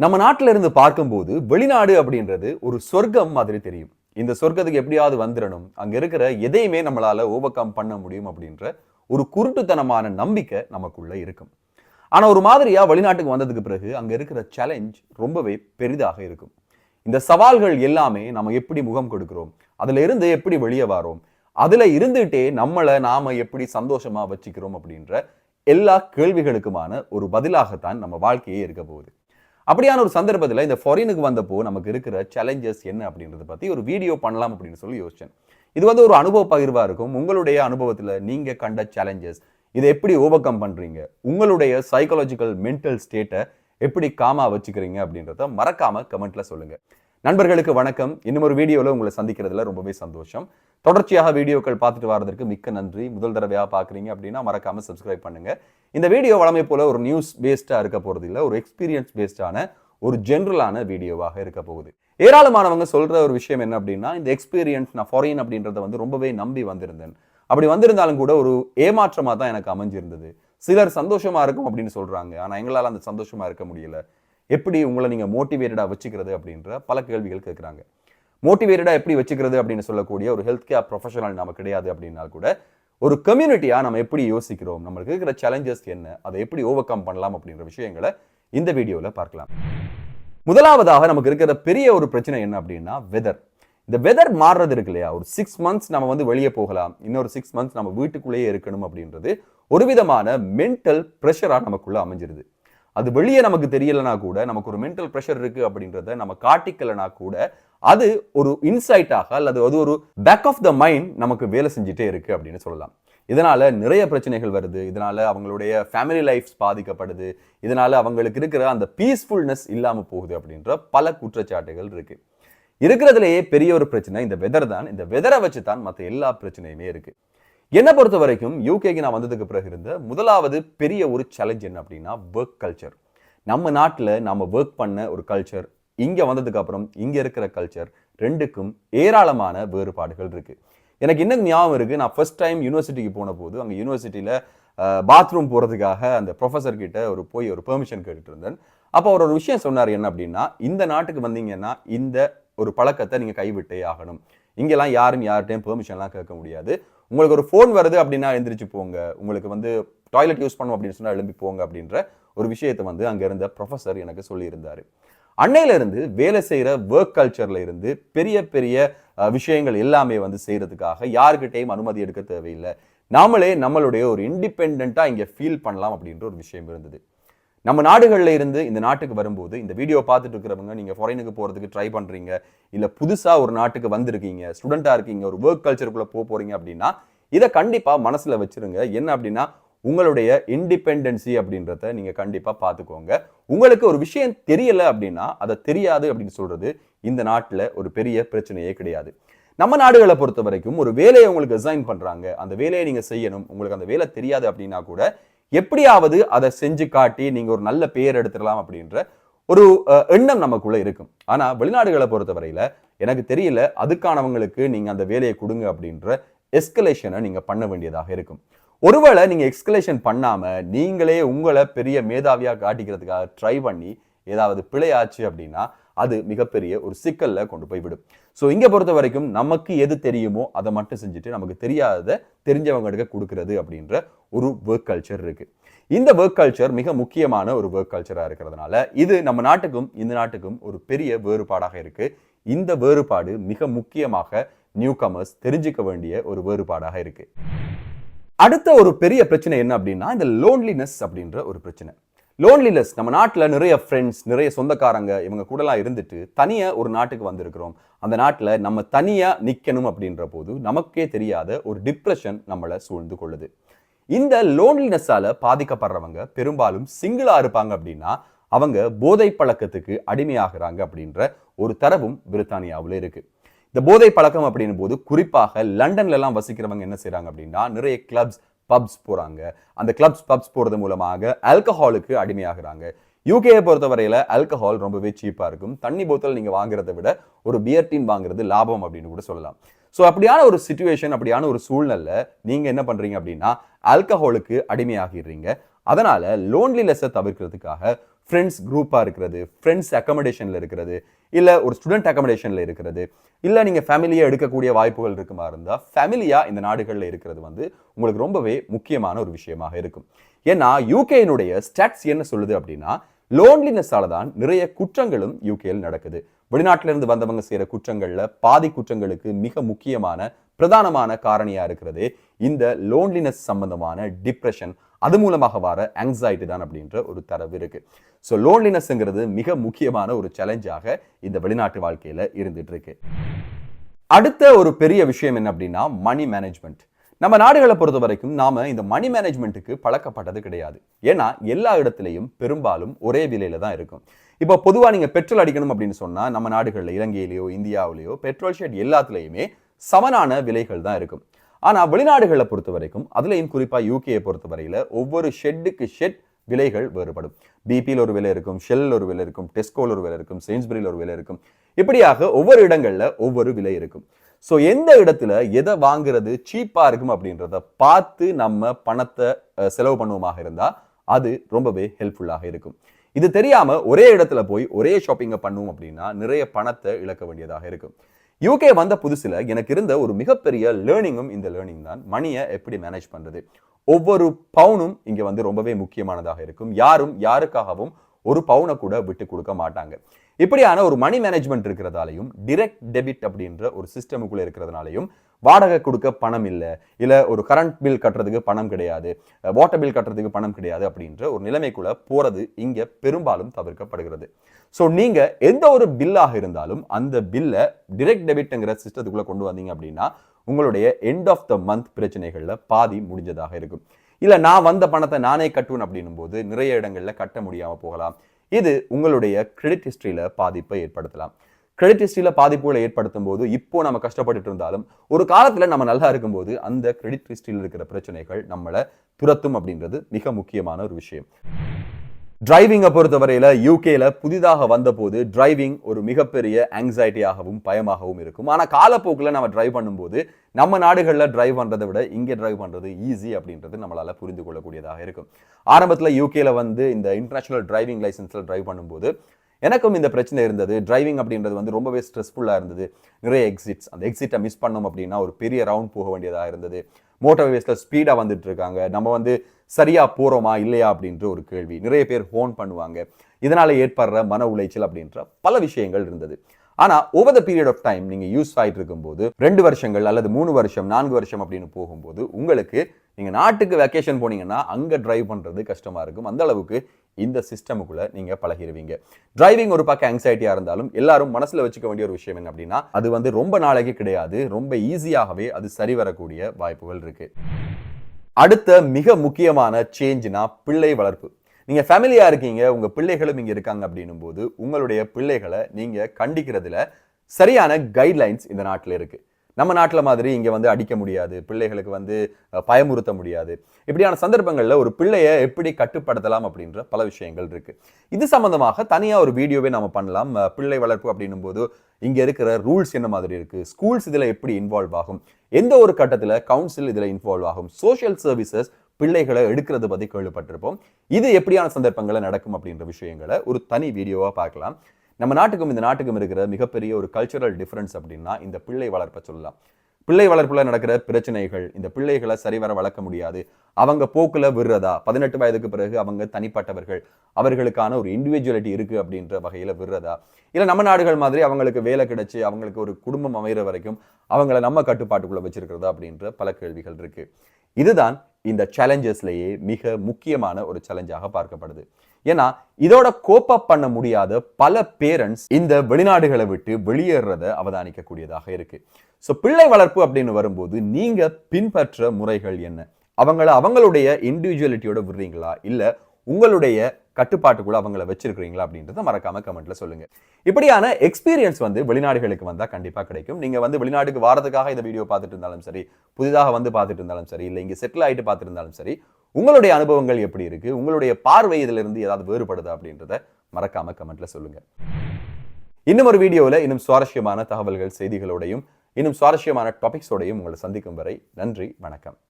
நம்ம நாட்டில் இருந்து பார்க்கும்போது வெளிநாடு அப்படின்றது ஒரு சொர்க்கம் மாதிரி தெரியும். இந்த சொர்க்கத்துக்கு எப்படியாவது வந்துடணும் அங்கே இருக்கிற எதையுமே நம்மளால ஓவர் கம் பண்ண முடியும் அப்படின்ற ஒரு குருட்டுத்தனமான நம்பிக்கை நமக்குள்ள இருக்கும். ஆனால் ஒரு மாதிரியாக வெளிநாட்டுக்கு வந்ததுக்கு பிறகு அங்கே இருக்கிற சேலஞ்ச் ரொம்பவே பெரிதாக இருக்கும். இந்த சவால்கள் எல்லாமே நம்ம எப்படி முகம் கொடுக்கிறோம்? அதில் இருந்து எப்படி வெளியே வரோம்? அதில் இருந்துகிட்டே நம்மளை நாம் எப்படி சந்தோஷமாக வச்சுக்கிறோம் அப்படின்ற எல்லா கேள்விகளுக்குமான ஒரு பதிலாகத்தான் நம்ம வாழ்க்கையே இருக்க போகுது. அப்படியான ஒரு சந்தர்ப்பத்தில் இந்த ஃபாரினுக்கு வந்தப்போ நமக்கு இருக்கிற சேலஞ்சஸ் என்ன அப்படின்றத பற்றி ஒரு வீடியோ பண்ணலாம் அப்படின்னு சொல்லி யோசிச்சேன். இது வந்து ஒரு அனுபவ பகிர்வாக இருக்கும். உங்களுடைய அனுபவத்தில் நீங்கள் கண்ட சேலஞ்சஸ் இதை எப்படி ஓவர் கம் பண்ணுறீங்க உங்களுடைய சைக்காலஜிக்கல் மென்டல் ஸ்டேட்டை எப்படி காமா வச்சுக்கிறீங்க அப்படின்றத மறக்காமல் கமெண்ட்டில் சொல்லுங்கள் நண்பர்களுக்கு வணக்கம். இன்னும் ஒரு வீடியோவில் உங்களை சந்திக்கிறதுல ரொம்பவே சந்தோஷம். தொடர்ச்சியாக வீடியோக்கள் பார்த்துட்டு வரதுக்கு மிக்க நன்றி. முதல் தடவையாக பார்க்குறீங்க அப்படின்னா மறக்காம சப்ஸ்கிரைப் பண்ணுங்க. இந்த வீடியோ வளமை போல ஒரு நியூஸ் பேஸ்டாக இருக்க போகிறது இல்லை ஒரு எக்ஸ்பீரியன்ஸ் பேஸ்டான ஒரு ஜென்ரலான வீடியோவாக இருக்க போகுது. ஏராளமானவங்க சொல்ற ஒரு விஷயம் என்ன அப்படின்னா இந்த எக்ஸ்பீரியன்ஸ் நான் ஃபாரின் அப்படின்றத வந்து ரொம்பவே நம்பி வந்திருந்தேன். அப்படி வந்திருந்தாலும் கூட ஒரு ஏமாற்றமாக தான் எனக்கு அமைஞ்சிருந்தது. சிலர் சந்தோஷமா இருக்கும் அப்படின்னு சொல்றாங்க. ஆனால் எங்களால் அந்த சந்தோஷமா இருக்க முடியல. எப்படி உங்களை நீங்க மோட்டிவேட்டடா வச்சுக்கிறது அப்படின்ற பல கேள்விகள் கேட்குறாங்க. மோட்டிவேட்டடா எப்படி வச்சுக்கிறது அப்படின்னு சொல்லக்கூடிய ஒரு ஹெல்த் கேர் ப்ரொஃபஷனல் நம்ம கிடையாது அப்படின்னா கூட ஒரு கம்யூனிட்டியா நம்ம எப்படி யோசிக்கிறோம் நம்மளுக்கு இருக்கிற சேலஞ்சஸ் என்ன அதை எப்படி ஓவர் கம் பண்ணலாம் அப்படின்ற விஷயங்களை இந்த வீடியோவில் பார்க்கலாம். முதலாவதாக நமக்கு இருக்கிற பெரிய ஒரு பிரச்சனை என்ன அப்படின்னா வெதர் இந்த வெதர் மாறுறது இருக்கு இல்லையா? ஒரு சிக்ஸ் மந்த்ஸ் நம்ம வந்து வெளியே போகலாம் இன்னொரு சிக்ஸ் மந்த்ஸ் நம்ம வீட்டுக்குள்ளேயே இருக்கணும் அப்படின்றது ஒரு விதமான மென்டல் ப்ரெஷராக நமக்குள்ள அமைஞ்சிருது. அது வெளியே நமக்கு தெரியலைனா கூட நமக்கு ஒரு மென்டல் ப்ரெஷர் இருக்கு அப்படின்றத நம்ம காட்டிக்கலனா கூட அது ஒரு இன்சைட்டாக அல்லது அது ஒரு பேக் ஆஃப் த மைண்ட் நமக்கு வேலை செஞ்சுட்டே இருக்கு அப்படின்னு சொல்லலாம். இதனால நிறைய பிரச்சனைகள் வருது. இதனால அவங்களுடைய ஃபேமிலி லைஃப் பாதிக்கப்படுது. இதனால அவங்களுக்கு இருக்கிற அந்த பீஸ்ஃபுல்னஸ் இல்லாமல் போகுது அப்படின்ற பல குற்றச்சாட்டுகள் இருக்கு. இருக்கிறதுலேயே பெரிய ஒரு பிரச்சனை இந்த வெதர் தான். இந்த வெதரை வச்சு தான் மற்ற எல்லா பிரச்சனையுமே இருக்குது என்னை பொறுத்த வரைக்கும் யூகேக்கு நான் வந்ததுக்கு பிறகு இருந்த முதலாவது பெரிய ஒரு சேலஞ்ச் என்ன அப்படின்னா ஒர்க் கல்ச்சர் நம்ம நாட்டில் நம்ம ஒர்க் பண்ண ஒரு கல்ச்சர் இங்கே வந்ததுக்கு அப்புறம் இங்கே இருக்கிற கல்ச்சர் ரெண்டுக்கும் ஏராளமான வேறுபாடுகள் இருக்குது எனக்கு என்ன ஞாபகம் இருக்குது நான் ஃபர்ஸ்ட் டைம் யூனிவர்சிட்டிக்கு போன போது அங்கே யூனிவர்சிட்டியில் பாத்ரூம் போகிறதுக்காக அந்த ப்ரொஃபஸர் கிட்ட ஒரு போய் ஒரு பெர்மிஷன் கேட்டுட்டு இருந்தேன். அப்போ அவர் ஒரு விஷயம் சொன்னார் என்ன அப்படின்னா இந்த நாட்டுக்கு வந்தீங்கன்னா இந்த ஒரு பழக்கத்தை நீங்கள் கைவிட்டே ஆகணும். இங்கெல்லாம் யாரும் யார்கிட்டையும் பெர்மிஷன்லாம் கேட்க முடியாது. உங்களுக்கு ஒரு ஃபோன் வருது அப்படின்னா எழுந்திரிச்சு போங்க. உங்களுக்கு வந்து டாய்லெட் யூஸ் பண்ணும் அப்படின்னு சொன்னால் எழும்பி போங்க அப்படின்ற ஒரு விஷயத்தை வந்து அங்கே இருந்த ப்ரொஃபஸர் எனக்கு சொல்லியிருந்தார். அன்னையிலிருந்து வேலை செய்கிற ஒர்க் கல்ச்சரில் இருந்து பெரிய பெரிய விஷயங்கள் எல்லாமே வந்து செய்கிறதுக்காக யாருக்கிட்டையும் அனுமதி எடுக்க தேவையில்லை. நாமளே நம்மளுடைய ஒரு இண்டிபெண்ட்டாக இங்கே ஃபீல் பண்ணலாம் அப்படின்ற ஒரு விஷயம் இருந்தது. நம்ம நாடுகளில் இருந்து இந்த நாட்டுக்கு வரும்போது இந்த வீடியோ பார்த்துட்டு இருக்கிறவங்க நீங்கள் ஃபாரினுக்கு போகிறதுக்கு ட்ரை பண்ணுறீங்க இல்லை புதுசாக ஒரு நாட்டுக்கு வந்திருக்கீங்க ஸ்டூடெண்ட்டாக இருக்கீங்க ஒரு ஒர்க் கல்ச்சருக்குள்ளே போக போகிறீங்க அப்படின்னா இதை கண்டிப்பாக மனசில் வச்சிருங்க. என்ன அப்படின்னா உங்களுடைய இண்டிபெண்டன்சி அப்படின்றத நீங்கள் கண்டிப்பாக பார்த்துக்கோங்க. உங்களுக்கு ஒரு விஷயம் தெரியல அப்படின்னா அதை தெரியாது அப்படின்னு சொல்கிறது இந்த நாட்டில் ஒரு பெரிய பிரச்சனையே கிடையாது. நம்ம நாடுகளை பொறுத்த வரைக்கும் ஒரு வேலையை உங்களுக்கு அசைன் பண்ணுறாங்க அந்த வேலையை நீங்கள் செய்யணும். உங்களுக்கு அந்த வேலை தெரியாது அப்படின்னா கூட எப்படியாவது அதை செஞ்சு காட்டி நீங்கள் ஒரு நல்ல பேர் எடுத்துடலாம் அப்படின்ற ஒரு எண்ணம் நமக்குள்ளே இருக்கும். ஆனால் வெளிநாடுகளை பொறுத்தவரையில் எனக்கு தெரியல அதுக்கானவங்களுக்கு நீங்கள் அந்த வேலையை கொடுங்க அப்படின்ற எஸ்கலேஷனை நீங்கள் பண்ண வேண்டியதாக இருக்கும். ஒருவேளை நீங்கள் எக்ஸ்கலேஷன் பண்ணாமல் நீங்களே உங்களை பெரிய மேதாவியாக காட்டிக்கிறதுக்காக ட்ரை பண்ணி ஏதாவது பிழையாச்சு அப்படின்னா அது மிகப்பெரிய ஒரு சிக்கல்ல கொண்டு போய் விடும். ஸோ இங்கே பொறுத்த வரைக்கும் நமக்கு எது தெரியுமோ அதை மட்டும் செஞ்சுட்டு நமக்கு தெரியாததை தெரிஞ்சவங்களுக்கு கொடுக்கறது அப்படின்ற ஒரு ஒர்க் கல்ச்சர் இருக்கு. இந்த ஒர்க் கல்ச்சர் மிக முக்கியமான ஒரு ஒர்க் கல்ச்சராக இருக்கிறதுனால இது நம்ம நாட்டுக்கும் இந்த நாட்டுக்கும் ஒரு பெரிய வேறுபாடாக இருக்கு. இந்த வேறுபாடு மிக முக்கியமாக நியூ கமர்ஸ் தெரிஞ்சுக்க வேண்டிய ஒரு வேறுபாடாக இருக்கு. அடுத்த ஒரு பெரிய பிரச்சனை என்ன அப்படின்னா இந்த லோன்லினஸ் அப்படின்ற ஒரு பிரச்சனை. லோன்லினஸ் நம்ம நாட்டில் நிறைய ஃப்ரெண்ட்ஸ் நிறைய சொந்தக்காரங்க இவங்க கூடலாம் இருந்துட்டு தனியாக ஒரு நாட்டுக்கு வந்திருக்கிறோம். அந்த நாட்டில் நம்ம தனியாக நிற்கணும் அப்படின்ற போது நமக்கே தெரியாத ஒரு டிப்ரெஷன் நம்மளை சூழ்ந்து கொள்ளுது. இந்த லோன்லினஸ்ஸால் பாதிக்கப்படுறவங்க பெரும்பாலும் சிங்கிளாக இருப்பாங்க அப்படின்னா அவங்க போதை பழக்கத்துக்கு அடிமையாகிறாங்க அப்படின்ற ஒரு தரவும் பிரித்தானியாவில் இருக்குது இந்த போதை பழக்கம் அப்படின்னும் போது குறிப்பாக லண்டன்ல எல்லாம் வசிக்கிறவங்க என்ன செய்கிறாங்க அப்படின்னா நிறைய கிளப்ஸ் பப்ஸ் போகிறாங்க அந்த கிளப்ஸ் பப்ஸ் போகிறது மூலமாக ஆல்கஹாலுக்கு அடிமையாகிறாங்க. யூகேயை பொறுத்தவரையில் ஆல்கஹால் ரொம்பவே சீப்பாக இருக்கும். தண்ணி போத்தல் நீங்கள் வாங்குறத விட ஒரு பியர் டீன் வாங்குறது லாபம் அப்படின்னு கூட சொல்லலாம். ஸோ அப்படியான ஒரு சுச்சுவேஷன் அப்படியான ஒரு சூழ்நிலை நீங்கள் என்ன பண்ணுறீங்க அப்படின்னா ஆல்கஹாலுக்கு அடிமையாகிடுறீங்க. அதனால் லோன்லினஸை தவிர்க்கிறதுக்காக ஃப்ரெண்ட்ஸ் குரூப்பாக இருக்கிறது ஃப்ரெண்ட்ஸ் அக்கமடேஷனில் இருக்கிறது இல்லை ஒரு ஸ்டூடெண்ட் அக்கமடேஷனில் இருக்கிறது இல்லை நீங்கள் ஃபேமிலியாக எடுக்கக்கூடிய வாய்ப்புகள் இருக்குமா இருந்தால் ஃபேமிலியாக இந்த நாடுகளில் இருக்கிறது வந்து உங்களுக்கு ரொம்பவே முக்கியமான ஒரு விஷயமாக இருக்கும். ஏன்னா யூகேனுடைய ஸ்டாட்ஸ் என்ன சொல்லுது அப்படின்னா லோன்லினஸால தான் நிறைய குற்றங்களும் யூகேயில் நடக்குது. வெளிநாட்டிலிருந்து வந்தவங்க செய்கிற குற்றங்களில் பாதி குற்றங்களுக்கு மிக முக்கியமான பிரதானமான காரணியாக இருக்கிறது இந்த லோன்லினஸ் சம்பந்தமான டிப்ரெஷன் அது மூலமாக வர ஆங்ஸைட்டி தான் அப்படின்ற ஒரு தரவு இருக்கு. ஸோ லோன்லினஸ்ங்கிறது மிக முக்கியமான ஒரு சேலஞ்சாக இந்த வெளிநாட்டு வாழ்க்கையில் இருந்துட்டு இருக்கு. அடுத்த ஒரு பெரிய விஷயம் என்ன அப்படின்னா மணி மேனேஜ்மெண்ட் நம்ம நாடுகளை பொறுத்த வரைக்கும் நாம இந்த மணி மேனேஜ்மெண்ட்டுக்கு பழக்கப்பட்டது கிடையாது. ஏன்னா எல்லா இடத்துலையும் பெரும்பாலும் ஒரே விலையில தான் இருக்கும். இப்போ பொதுவாக நீங்கள் பெட்ரோல் அடிக்கணும் அப்படின்னு சொன்னால் நம்ம நாடுகளில் இலங்கையிலேயோ இந்தியாவிலேயோ பெட்ரோல் ஷெட் எல்லாத்துலேயுமே சமனான விலைகள் தான் இருக்கும். ஆனால் வெளிநாடுகளை பொறுத்த வரைக்கும் அதுலேயும் குறிப்பாக யூகேயை பொறுத்த வரையில் ஒவ்வொரு ஷெட்டுக்கு ஷெட் விலைகள் வேறுபடும். பிபியில் ஒரு விலை இருக்கும் ஷெல் ஒரு விலை இருக்கும் டெஸ்கோவில் ஒரு விலை இருக்கும் செயின்ஸ்பரியில் ஒரு விலை இருக்கும். இப்படியாக ஒவ்வொரு இடங்களில் ஒவ்வொரு விலை இருக்கும். ஸோ எந்த இடத்துல எதை வாங்குறது சீப்பாக இருக்கும் அப்படின்றத பார்த்து நம்ம பணத்தை செலவு பண்ணுவோமாக இருந்தால் அது ரொம்பவே ஹெல்ப்ஃபுல்லாக இருக்கும். இது தெரியாம ஒரே இடத்துல போய் ஒரே ஷாப்பிங்கை பண்ணுவோம் அப்படின்னா நிறைய பணத்தை இழக்க வேண்டியதாக இருக்கும். யூகே வந்த புதுசில் எனக்கு இருந்த ஒரு மிகப்பெரிய லேர்னிங்கும் இந்த லேர்னிங் தான். மணியை எப்படி மேனேஜ் பண்ணுறது ஒவ்வொரு பவுனும் இங்கே வந்து ரொம்பவே முக்கியமானதாக இருக்கும். யாரும் யாருக்காகவும் ஒரு பவுனை கூட விட்டு கொடுக்க மாட்டாங்க. இப்படியான ஒரு மணி மேனேஜ்மெண்ட் இருக்கிறதாலையும் டிரெக்ட் டெபிட் அப்படின்ற ஒரு சிஸ்டமுக்குள்ளே இருக்கிறதுனாலையும் வாடகை கொடுக்க பணம் இல்லை. இல்லை ஒரு கரண்ட் பில் கட்டுறதுக்கு பணம் கிடையாது. வாட்டர் பில் கட்டுறதுக்கு பணம் கிடையாது அப்படின்ற ஒரு நிலைமைக்குள்ள போகிறது இங்கே பெரும்பாலும் தவிர்க்கப்படுகிறது. ஸோ நீங்கள் எந்த ஒரு பில்லாக இருந்தாலும் அந்த பில்லை டிரெக்ட் டெபிட்ங்கிற சிஸ்டத்துக்குள்ளே கொண்டு வந்தீங்க அப்படின்னா உங்களுடைய எண்ட் ஆஃப் த மந்த் பிரச்சனைகளில் பாதி முடிஞ்சதாக இருக்கும். இல்லை நான் வந்த பணத்தை நானே கட்டுவேன் அப்படின்னும் போது நிறைய இடங்களில் கட்ட முடியாமல் போகலாம். இது உங்களுடைய கிரெடிட் ஹிஸ்ட்ரியில் பாதிப்பை ஏற்படுத்தலாம். கிரெடிட் ஹிஸ்டரியில் பாதிப்புகளை ஏற்படுத்தும் போது இப்போ நம்ம கஷ்டப்பட்டுட்டு இருந்தாலும் ஒரு காலத்தில் நம்ம நல்லா இருக்கும்போது அந்த கிரெடிட் ஹிஸ்டரியில் இருக்கிற பிரச்சனைகள் நம்மளை துரத்தும் அப்படின்றது மிக முக்கியமான ஒரு விஷயம். டிரைவிங்கை பொறுத்தவரையில் யூகேல புதிதாக வந்தபோது டிரைவிங் ஒரு மிகப்பெரிய ஆங்ஸைட்டியாகவும் பயமாகவும் இருக்கும். ஆனால் காலப்போக்கில் நம்ம டிரைவ் பண்ணும்போது நம்ம நாடுகளில் டிரைவ் பண்ணுறதை விட இங்கே டிரைவ் பண்ணுறது ஈஸி அப்படின்றது நம்மளால் புரிந்து கொள்ளக்கூடியதாக இருக்கும். ஆரம்பத்தில் யூகேல வந்து இந்த இன்டர்நேஷனல் டிரைவிங் லைசன்ஸில் டிரைவ் பண்ணும்போது எனக்கும் இந்த பிரச்சனை இருந்தது. டிரைவிங் அப்படின்றது வந்து ரொம்பவே ஸ்ட்ரெஸ்ஃபுல்லாக இருந்தது. நிறைய எக்ஸிட்ஸ் அந்த எக்ஸிட்டை மிஸ் பண்ணோம் அப்படின்னா ஒரு பெரிய ரவுண்ட் போக வேண்டியதாக இருந்தது. மோட்டர்வேஸில் ஸ்பீடாக வந்துட்டு இருக்காங்க. நம்ம வந்து சரியாக போகிறோமா இல்லையா அப்படின்ற ஒரு கேள்வி. நிறைய பேர் ஹோன் பண்ணுவாங்க. இதனால் ஏற்படுற மன உளைச்சல் அப்படின்ற பல விஷயங்கள் இருந்தது. ஆனால் over the period of time நீங்கள் யூஸ் ஆகிட்டு இருக்கும்போது ரெண்டு வருஷங்கள் அல்லது மூணு வருஷம் நான்கு வருஷம் அப்படின்னு போகும்போது உங்களுக்கு நீங்கள் நாட்டுக்கு வெக்கேஷன் போனீங்கன்னா அங்கே டிரைவ் பண்ணுறது கஷ்டமாக இருக்கும். அந்த அளவுக்கு இந்த சிஸ்டமுக்குள்ளே நீங்கள் பழகிடுவீங்க டிரைவிங் ஒரு பக்கம் ஆங்ஸைட்டியாக இருந்தாலும் எல்லாரும் மனசில் வச்சுக்க வேண்டிய ஒரு விஷயம் என்ன அப்படின்னா அது வந்து ரொம்ப நாளைக்கு கிடையாது. ரொம்ப ஈஸியாகவே அது சரி வரக்கூடிய வாய்ப்புகள் இருக்குது அடுத்த மிக முக்கியமான சேஞ்சுனா பிள்ளை வளர்ப்பு. நீங்கள் ஃபேமிலியாக இருக்கீங்க உங்கள் பிள்ளைகளும் இங்கே இருக்காங்க அப்படின்னும் போது உங்களுடைய பிள்ளைகளை நீங்கள் கண்டிக்கிறதுல சரியான கைட்லைன்ஸ் இந்த நாட்டில் இருக்குது நம்ம நாட்டில் மாதிரி இங்கே வந்து அடிக்க முடியாது பிள்ளைகளுக்கு வந்து பயமுறுத்த முடியாது. இப்படியான சந்தர்ப்பங்களில் ஒரு பிள்ளையை எப்படி கட்டுப்படுத்தலாம் அப்படின்ற பல விஷயங்கள் இருக்குது இது சம்மந்தமாக தனியாக ஒரு வீடியோவே நம்ம பண்ணலாம். பிள்ளை வளர்ப்பு அப்படின்னும் போது இங்கே இருக்கிற ரூல்ஸ் என்ன மாதிரி இருக்குது ஸ்கூல்ஸ் இதில் எப்படி இன்வால்வ் ஆகும்? எந்த ஒரு கட்டத்தில் கவுன்சில் இதில் இன்வால்வ் ஆகும்? சோஷியல் சர்வீசஸ் பிள்ளைகளை எடுக்கிறது பற்றி கேள்விப்பட்டிருப்போம். இது எப்படியான சந்தர்ப்பங்களை நடக்கும் அப்படின்ற விஷயங்களை ஒரு தனி வீடியோவாக பார்க்கலாம். நம்ம நாட்டுக்கும் இந்த நாட்டுக்கும் இருக்கிற மிகப்பெரிய ஒரு கல்ச்சுரல் டிஃப்ரென்ஸ் அப்படின்னா இந்த பிள்ளை வளர்ப்பை சொல்லலாம். பிள்ளை வளர்ப்புல நடக்கிற பிரச்சனைகள் இந்த பிள்ளைகளை சரிவர வளர்க்க முடியாது. அவங்க போக்குல விடுறதா? பதினெட்டு வயதுக்கு பிறகு அவங்க தனிப்பட்டவர்கள் அவர்களுக்கான ஒரு இண்டிவிஜுவலிட்டி இருக்கு அப்படின்ற வகையில விடுறதா? இல்லை நம்ம நாடுகள் மாதிரி அவங்களுக்கு வேலை கிடைச்சி அவங்களுக்கு ஒரு குடும்பம் அமைகிற வரைக்கும் அவங்கள நம்ம கட்டுப்பாட்டுக்குள்ள வச்சிருக்கிறதா அப்படின்ற பல கேள்விகள் இருக்கு. இதுதான் இந்த சேலஞ்சஸ்லேயே மிக முக்கியமான ஒரு சேலஞ்சாக பார்க்கப்படுது. ஏன்னா இதோட கோப்பப் பண்ண முடியாத பல பேரண்ட்ஸ் இந்த வெளிநாடுகளை விட்டு வெளியேறத அவதானிக்கக்கூடியதாக இருக்கு. ஸோ பிள்ளை வளர்ப்பு அப்படின்னு வரும்போது நீங்க பின்பற்ற முறைகள் என்ன? அவங்கள அவங்களுடைய இண்டிவிஜுவலிட்டியோட விடுறீங்களா? இல்லை உங்களுடைய கட்டுப்பாட்டுக்குள்ள அவங்கள வச்சிருக்கிறீங்களா அப்படின்றத மறக்காம கமெண்ட்ல சொல்லுங்க. இப்படியான எக்ஸ்பீரியன்ஸ் வந்து வெளிநாடுகளுக்கு வந்தா கண்டிப்பா கிடைக்கும். நீங்க வந்து வெளிநாட்டுக்கு வாரத்துக்காக இந்த வீடியோ பார்த்துட்டு இருந்தாலும் சரி புதிதாக வந்து பார்த்துட்டு இருந்தாலும் சரி இல்லை இங்கே செட்டில் ஆகிட்டு பார்த்துட்டு இருந்தாலும் சரி உங்களுடைய அனுபவங்கள் எப்படி இருக்கு? உங்களுடைய பார்வை இதுல இருந்து ஏதாவது வேறுபடுதா அப்படின்றத மறக்காம கமெண்ட்ல சொல்லுங்க. இன்னும் ஒரு வீடியோவில் இன்னும் சுவாரஸ்யமான தகவல்கள் செய்திகளோடையும் இன்னும் சுவாரஸ்யமான டாபிக்ஸோடையும் உங்களை சந்திக்கும் வரை நன்றி வணக்கம்.